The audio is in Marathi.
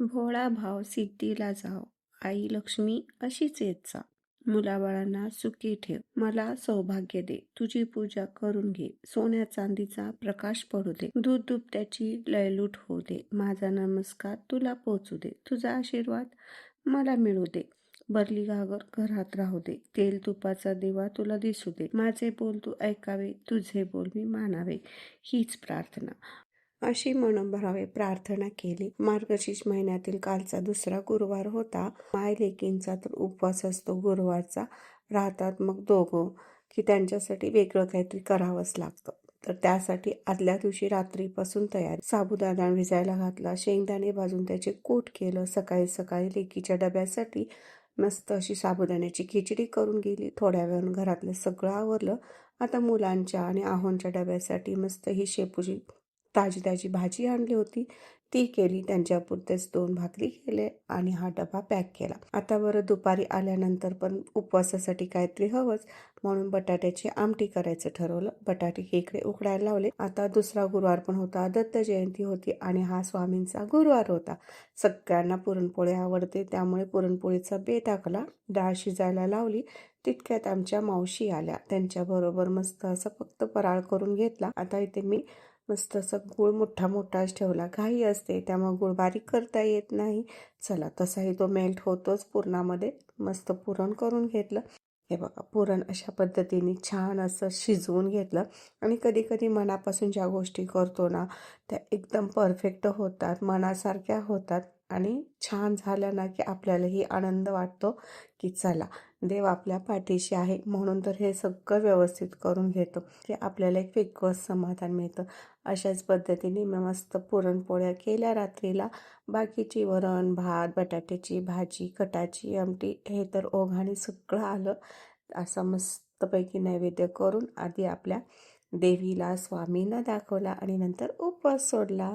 भोळा भाव सिद्धीला जाव. आई लक्ष्मी अशीच येत जा. मुलाबाळांना सुखी ठेव. मला सौभाग्य दे. तुझी पूजा करून घे. सोन्या चांदीचा प्रकाश पडू दे. दूध दुभत्याची लयलूट होऊ दे. माझा नमस्कार तुला पोचू दे. तुझा आशीर्वाद मला मिळू दे. बरली घागर घरात राहू दे. तेल तुपाचा दिवा तुला दिसू दे. माझे बोल तू ऐकावे. तुझे बोल मी मानावे. हीच प्रार्थना. अशी मनोभावे प्रार्थना केली. मार्गशीर्ष महिन्यातील कालचा दुसरा गुरुवार होता. माय लेकींचा तर उपवास असतो गुरुवारचा. राहतात मग दोघं की त्यांच्यासाठी वेगळं काहीतरी करावंच लागतं. तर त्यासाठी आदल्या दिवशी रात्रीपासून तयारी. साबुदाणा भिजायला घातला. शेंगदाणे भाजून त्याचे कूट केलं. सकाळी सकाळी लेकीच्या डब्यासाठी मस्त अशी साबुदाण्याची खिचडी करून गेली. थोड्या वेळानं घरातलं सगळं आवरलं. आता मुलांच्या आणि आहोंच्या डब्यासाठी मस्त ही शेपूची ताजी ताजी भाजी आणली होती. ती केली त्यांच्यापुरतेच दोन भाकरी केले आणि हा डबा पॅक केला. आता बरं दुपारी आल्यानंतर पण उपवासासाठी काहीतरी हवंच. म्हणून बटाट्याची आमटी करायचं ठरवलं. बटाटे इकडे उकडायला लावले. आता दुसरा गुरुवार पण होता. दत्त जयंती होती आणि हा स्वामींचा गुरुवार होता. सगळ्यांना पुरणपोळी आवडते. त्यामुळे पुरणपोळीचा बे टाकला डाळ शिजायला लावली. तितक्यात आमच्या मावशी आल्या. त्यांच्याबरोबर मस्त असं फक्त पराळ करून घेतला. आता इथे मी मस्त असं गूळ मोठा मोठाच ठेवला. घाई असते त्यामुळे गुळ बारीक करता येत नाही. चला तसाही तो मेल्ट होतोच पुरणामध्ये. मस्त पुरण करून घेतलं. हे बघा पुरण अशा पद्धतीने छान असं शिजवून घेतलं. आणि कधी कधी मनापासून ज्या गोष्टी करतो ना त्या एकदम परफेक्ट होतात मनासारख्या होतात. आणि छान झालं ना की आपल्यालाही आनंद वाटतो की चला देव आपल्या पाठीशी आहे म्हणून तर हे सगळं व्यवस्थित करून घेतो की आपल्याला एक वेगळंच समाधान मिळतं. अशाच पद्धतीने मी मस्त पुरणपोळ्या केल्या रात्रीला. बाकीची वरण भात बटाट्याची भाजी कटाची आमटी हे तर ओघाने सगळं आलं. असं मस्तपैकी नैवेद्य करून आधी आपल्या देवीला स्वामींना दाखवला आणि नंतर उपवास सोडला.